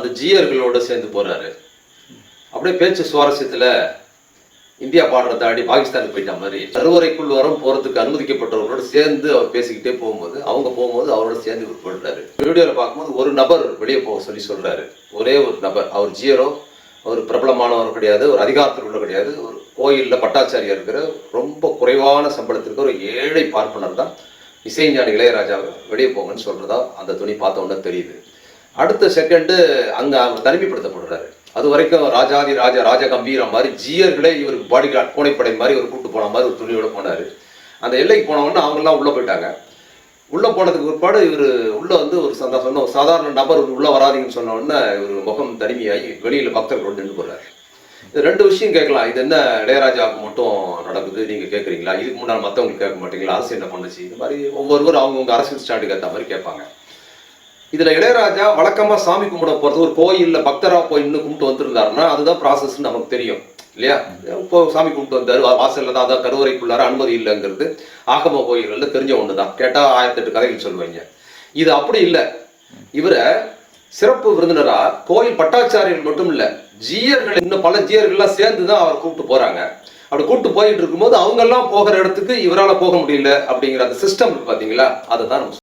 அந்த ஜீயர்களோட சேர்ந்து போகிறாரு அப்படியே பேச்சு சுவாரஸ்யத்தில் இந்தியா பார்டரை தாண்டி பாகிஸ்தானுக்கு போயிட்ட மாதிரி கருவறைக்குள் வரம் போகிறதுக்கு அனுமதிக்கப்பட்டவர்களோட சேர்ந்து அவர் பேசிக்கிட்டே போகும்போது அவங்க போகும்போது அவரோட சேர்ந்து இவர் போடுறாரு வீடியோவில் பார்க்கும்போது ஒரு நபர் வெளியே போக சொல்லி சொல்கிறாரு ஒரே ஒரு நபர் அவர் ஜியரோ அவர் பிரபலமானவர் கிடையாது ஒரு அதிகாரத்தில் உள்ள கிடையாது ஒரு கோயிலில் பட்டாச்சாரியா இருக்கிற ரொம்ப குறைவான சம்பளத்திற்கு ஒரு ஏழை பார்ப்பனர் தான் இசைஞானி இளையராஜா. வெளியே போங்கன்னு சொல்கிறதா அந்த துணி பார்த்த உடனே தெரியுது. அடுத்த செகண்டு அங்கே அவர் தனிமைப்படுத்தப்படுறாரு. அது வரைக்கும் ராஜாதி ராஜா ராஜ கம்பீரம் மாதிரி ஜியர்களே இவருக்கு பாடி கார்டு கோணைப்படை மாதிரி ஒரு கூட்டு போன மாதிரி ஒரு துணியோட போனார். அந்த எல்லைக்கு போனவொடனே அவங்கெல்லாம் உள்ளே போயிட்டாங்க. உள்ளே போனதுக்கு பிற்பாடு இவர் உள்ளே வந்து ஒரு சந்தா சொன்ன ஒரு சாதாரண நபர் உள்ளே வராதிங்கன்னு சொன்ன உடனே இவர் முகம் தனிமையாகி வெளியில் பக்தர்கள் நின்று போகிறாரு இது ரெண்டு விஷயம் கேட்கலாம். இது என்ன இளையராஜாவுக்கு மட்டும் நடக்குது? நீங்கள் கேட்குறீங்களா இதுக்கு முன்னால் மற்றவங்களுக்கு கேட்க மாட்டீங்களா? அரசு என்ன பண்ணுச்சு? இது மாதிரி ஒவ்வொருவரும் அவங்கவுங்க அரசியல் ஸ்டாண்டுக்கு ஏற்ற மாதிரி கேட்பாங்க. இதுல இளையராஜா வழக்கமா சாமி கும்பிட போறது ஒரு கோயில்ல பக்தரா போய் கும்பிட்டு வந்திருந்தாருன்னா அதுதான் ப்ராசஸ் நமக்கு தெரியும். இல்லையா? இப்போ சாமி கும்பிட்டு வந்தாரு வா- வாசல்ல தான் அதான் கருவறைக்குள்ளார அனுமதி இல்லைங்கிறது ஆகம கோயில்கள்ல தெரிஞ்ச ஒண்ணுதான். கேட்டா ஆயிரத்தெட்டு கதைகள் சொல்லுவாங்க. இது அப்படி இல்லை. இவரை சிறப்பு விருந்தினரா கோயில் பட்டாச்சாரியர்கள் மட்டும் இல்ல ஜீயர்கள் இன்னும் பல ஜீயர்கள்லாம் சேர்ந்து தான் அவர் கூப்பிட்டு போறாங்க. அப்படி கூப்பிட்டு போயிட்டு இருக்கும்போது அவங்க எல்லாம் போகிற இடத்துக்கு இவரால போக முடியல அப்படிங்கிற அந்த சிஸ்டம் பார்த்தீங்களா பாத்தீங்களா? அதை தான் நம்ம